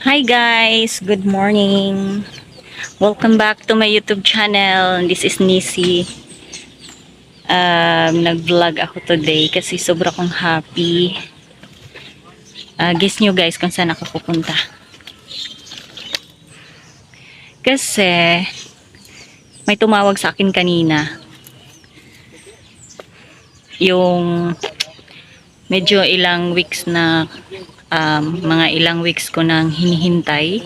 Hi guys, good morning. Welcome back to my YouTube channel. This is Nisi. Um, nag-vlog ako today kasi sobra kong happy. Uh, guess nyo guys kung saan ako pupunta. Kasi may tumawag sa akin kanina. Yung medyo ilang weeks na um, mga ilang weeks ko nang hinihintay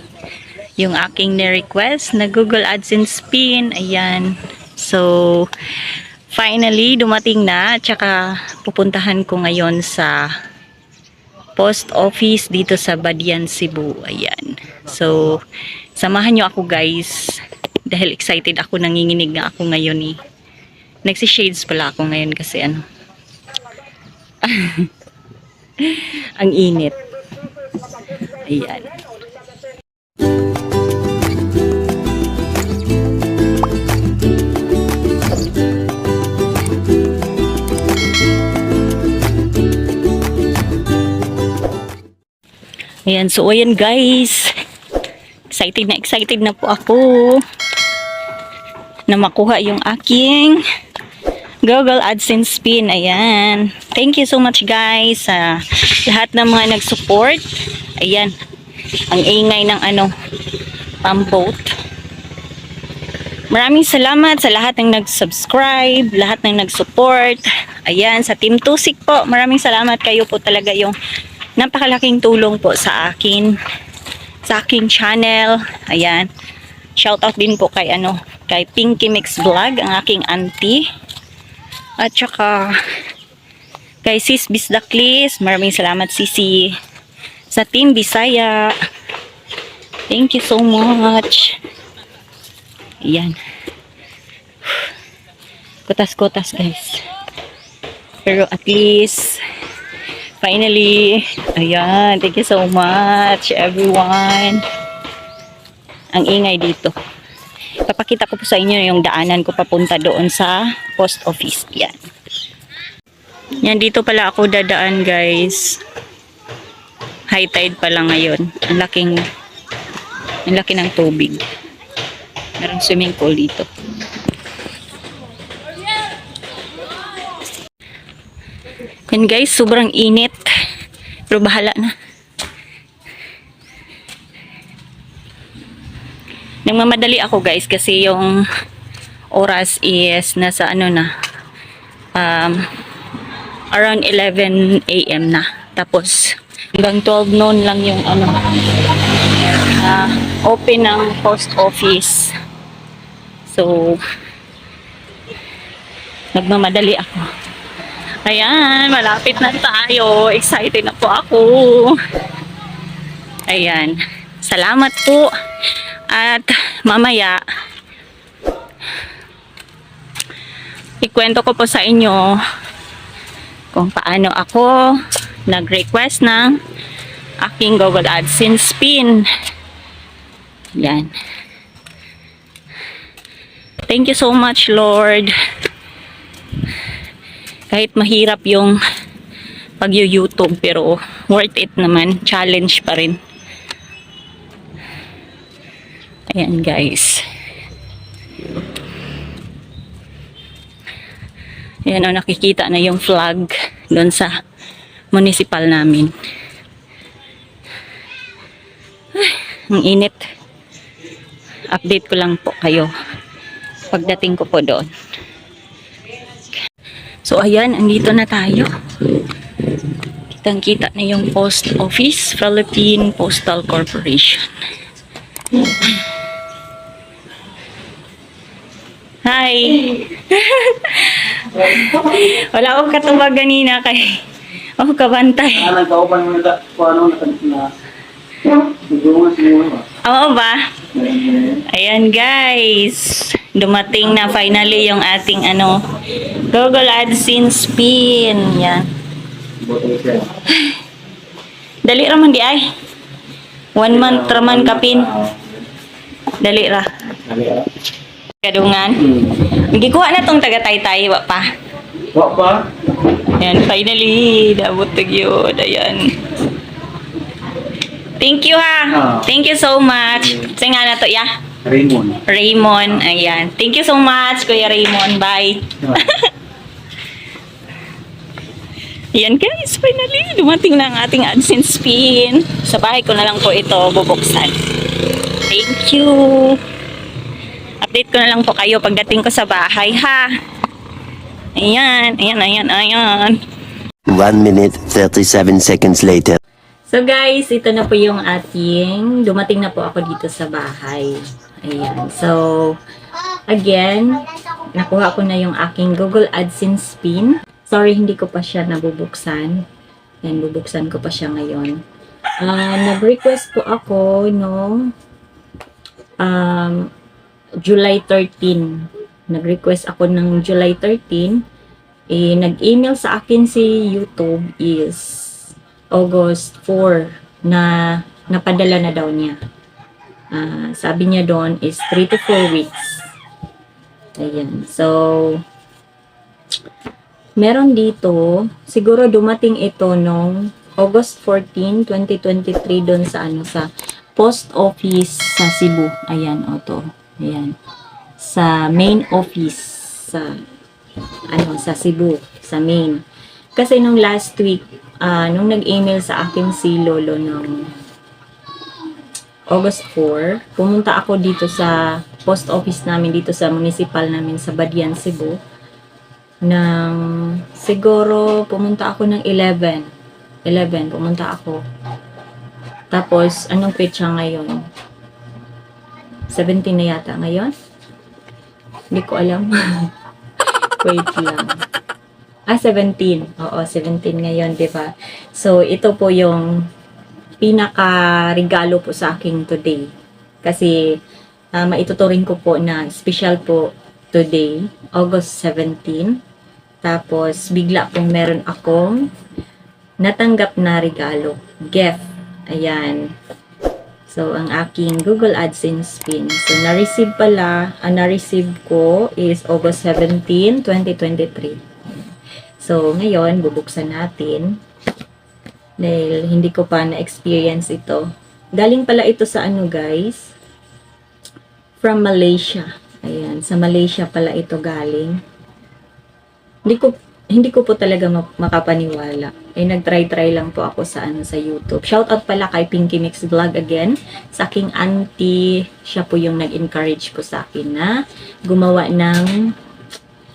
yung aking ni-request na Google AdSense pin. Ayan. So, finally, dumating na. Tsaka, pupuntahan ko ngayon sa post office dito sa Badian, Cebu. Ayan. So, samahan nyo ako guys. Dahil excited ako, nanginginig nga ako ngayon eh. Nagsi-shades pala ako ngayon kasi ano. Ang init. Ayan. Ayan, so ayan guys. Excited na excited na po ako na makuha yung aking Google AdSense pin. Ayan. Thank you so much guys sa lahat ng mga nag-support. Ayan. Ang ingay ng ano, pamboat. Maraming salamat sa lahat ng nag-subscribe, lahat ng nag-support. Ayan, sa Team Tusik po, maraming salamat kayo po talaga yung napakalaking tulong po sa akin, sa aking channel. Ayan. Shout out din po kay ano, kay Pinky Mix Vlog, ang aking auntie. At saka kay Sis Bisdaklis, maraming salamat Sisi sa Team Bisaya. Thank you so much. Ayan. Kutas-kutas guys. Pero at least, finally, ayan, thank you so much everyone. Ang ingay dito. Papakita ko po sa inyo yung daanan ko papunta doon sa post office. Yan. Yan, dito pala ako dadaan guys. High tide pa lang ngayon. Ang laking, ang laki ng tubig. Merong swimming pool dito. Yan guys, sobrang init. Pero bahala na. Nagmamadali ako guys kasi yung oras is nasa ano na um, around 11 a.m. na. Tapos hanggang 12 noon lang yung ano ah, open ng post office. So nagmamadali ako. Ayan, malapit na tayo. Excited na po ako. Ayan. Salamat po. At mamaya, ikwento ko po sa inyo kung paano ako nag-request ng aking Google AdSense pin. Yan. Thank you so much, Lord. Kahit mahirap yung pag-YouTube pero worth it naman. Challenge pa rin. Ayan guys. Ayan o, nakikita na yung flag doon sa municipal namin. Ay, ang init. Update ko lang po kayo pagdating ko po doon. So ayan, andito na tayo. Kitang kita na yung post office, Philippine Postal Corporation. Hi! Wala akong katubag ganina kay ako kabantay. Ah, nagkaupan mo nila kung ano na na? Oo ba? Ayan guys. Dumating na finally yung ating ano Google AdSense pin. Yan. Dali raman di ay. One month raman kapin. Dali ra. Dali ah. Kadungan. Gikuha na tong taga taytay wa pa. Wa pa? Ayan, finally, dabot na yun. Ayan. Thank you ha. Ah. Thank you so much. Sa nga na to, ya. Raymond. Raymond. Ayan. Thank you so much, Kuya Raymond. Bye. Ayan guys, finally, dumating na ang ating AdSense pin. Sa bahay ko na lang po ito bubuksan. Thank you. Update ko na lang po kayo pagdating ko sa bahay, ha? Ayan, ayan, ayan, ayan. 1 minute 37 seconds later. So guys, ito na po yung ating, dumating na po ako dito sa bahay. Ayan. So, again, nakuha ko na yung aking Google AdSense pin. Sorry, hindi ko pa siya nabubuksan. Yan, bubuksan ko pa siya ngayon. Ah, nag-request po ako no um, July 13. Nag-request ako ng July 13. Eh, nag-email sa akin si YouTube is August 4 na napadala na daw niya. Ah, sabi niya doon is 3 to 4 weeks. Ayan. So, meron dito, siguro dumating ito nung August 14, 2023 doon sa ano sa post office sa Cebu. Ayan, o to. Ayan. Sa main office sa ano sa Cebu, sa main. Kasi nung last week, ah, nung nag-email sa akin si Lolo ng August 4, pumunta ako dito sa post office namin dito sa municipal namin sa Badian, Cebu. Nang siguro pumunta ako ng 11. 11, pumunta ako. Tapos, anong petsa ngayon? 17 na yata ngayon? Hindi ko alam. Wait lang. Ah, 17. Oo, 17 ngayon, di ba? So, ito po yung pinaka-regalo po sa akin today. Kasi, uh, maituturing ko po na special po today, August 17. Tapos, bigla pong meron akong natanggap na regalo. Gift. Ayan. So, ang aking Google AdSense pin. So, na-receive pala, ang na-receive ko is August 17, 2023. So, ngayon, bubuksan natin. Dahil hindi ko pa na-experience ito. Galing pala ito sa ano, guys? From Malaysia. Ayan, sa Malaysia pala ito galing. Hindi ko hindi ko po talaga ma- makapaniwala. Eh, nag-try-try lang po ako sa ano sa YouTube. Shout out pala kay Pinky Mix Vlog again. Sa aking auntie, siya po yung nag-encourage po sa akin na gumawa ng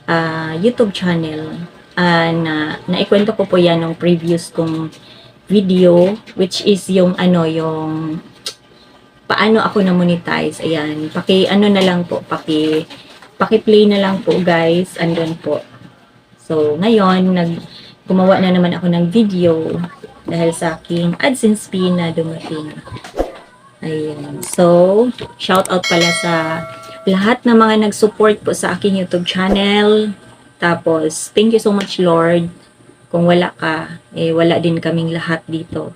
ah, YouTube channel. Ah, na naikwento ko po yan ng previous kong video which is yung ano yung paano ako na monetize. Ayan, paki ano na lang po, paki paki-play na lang po guys. Andun po. So, ngayon, nag, gumawa na naman ako ng video dahil sa aking AdSense fee na dumating. Ayan. So, shout out pala sa lahat ng mga nag-support po sa aking YouTube channel. Tapos, thank you so much Lord. Kung wala ka, eh wala din kaming lahat dito.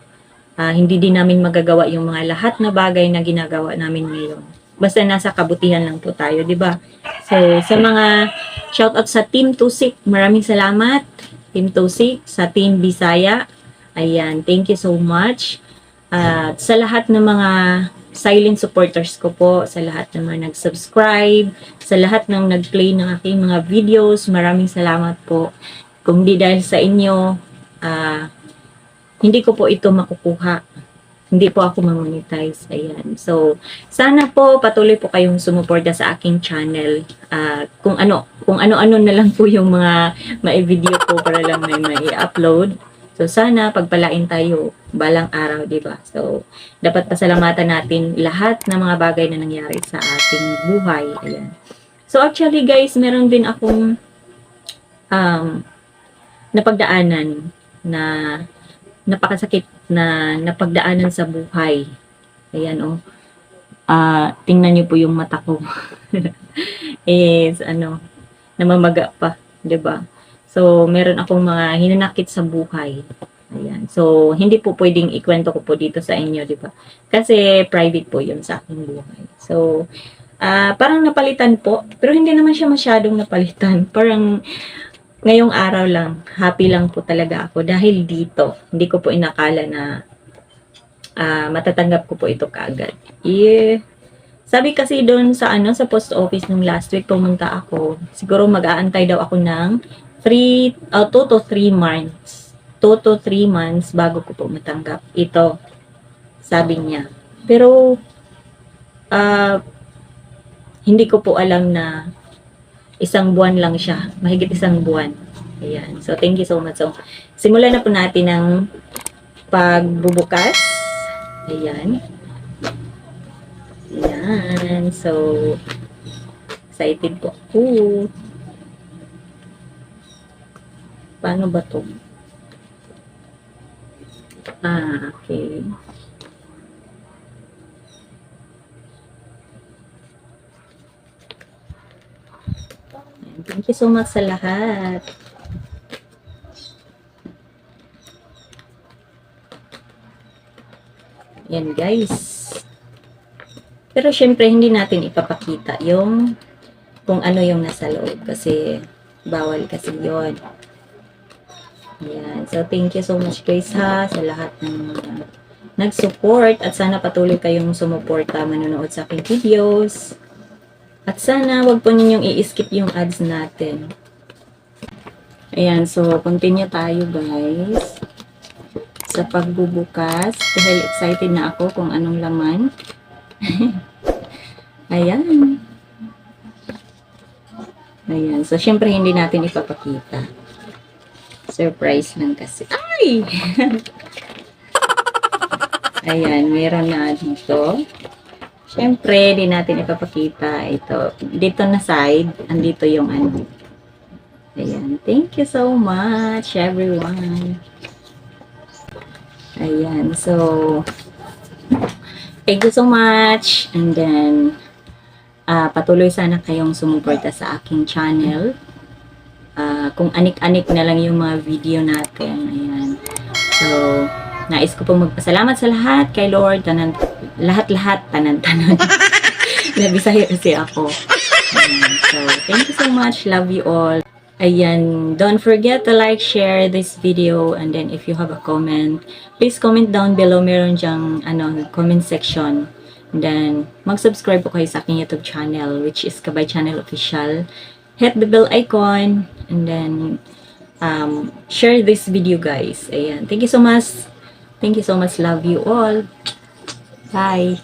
Ah, hindi din namin magagawa yung mga lahat na bagay na ginagawa namin ngayon. Basta nasa kabutihan lang po tayo, di ba? So, sa mga shoutout sa Team Tusik, maraming salamat. Team Tusik, sa Team Bisaya. Ayan, thank you so much. At sa lahat ng mga silent supporters ko po, sa lahat ng mga nag-subscribe, sa lahat ng nag-play ng aking mga videos, maraming salamat po. Kung di dahil sa inyo, ah, hindi ko po ito makukuha. Hindi po ako mamonetize. Ayan. So, sana po patuloy po kayong sumuporta sa aking channel. Ah, kung ano, kung ano-ano na lang po yung mga mai-video ko para lang may mai-upload. So, sana pagpalain tayo balang araw, di ba? So, dapat pasalamatan natin lahat ng mga bagay na nangyari sa ating buhay. Ayan. So, actually guys, meron din akong um, napagdaanan na napakasakit na napagdaanan sa buhay. Ayan, oh. Ah, tingnan niyo po yung mata ko. is ano, namamaga pa, ba? So, meron akong mga hinanakit sa buhay. Ayan. So, hindi po pwedeng ikwento ko po dito sa inyo, 'di ba? Kasi private po 'yun sa aking buhay. So, ah parang napalitan po, pero hindi naman siya masyadong napalitan. Parang ngayong araw lang, happy lang po talaga ako dahil dito. Hindi ko po inakala na ah, matatanggap ko po ito kaagad. Yeah. Sabi kasi doon sa ano sa post office nung last week pumunta ako, siguro mag-aantay daw ako ng 3 uh, 2 to 3 months. 2 to 3 months bago ko po matanggap ito. Sabi niya. Pero ah hindi ko po alam na isang buwan lang siya. Mahigit isang buwan. Ayan. So, thank you so much. So, simulan na po natin ang pagbubukas. Ayan. Ayan. So, excited po ako. Paano ba to? Ah, okay. Thank you so much sa lahat. Yan guys. Pero syempre hindi natin ipapakita yung kung ano yung nasa loob kasi bawal kasi yon. Yan. So thank you so much guys ha sa lahat ng mga nag-support at sana patuloy kayong sumuporta manonood sa aking videos. At sana wag po ninyong i-skip yung ads natin. Ayan, so continue tayo guys sa pagbubukas dahil excited na ako kung anong laman. Ayan. Ayan. So, syempre hindi natin ipapakita. Surprise lang kasi. Ay! Ayan, meron na dito. Syempre, di natin ipapakita ito. Dito na side, andito yung ano. Ayan. Thank you so much, everyone. Ayan. So, thank you so much. And then, ah patuloy sana kayong sumuporta sa aking channel. Ah, kung anik-anik na lang yung mga video natin. Ayan. So, nais ko pong magpasalamat sa lahat kay Lord. Tanan, lahat-lahat, tanan-tanan. Nabisaya kasi ako. Ayan. So, thank you so much. Love you all. Ayan, don't forget to like, share this video, and then if you have a comment, please comment down below. Meron dyang, ano, comment section. And then, mag-subscribe po kayo sa aking YouTube channel, which is Kabay Channel Official. Hit the bell icon, and then, um, share this video, guys. Ayan, thank you so much. Thank you so much. Love you all. Bye.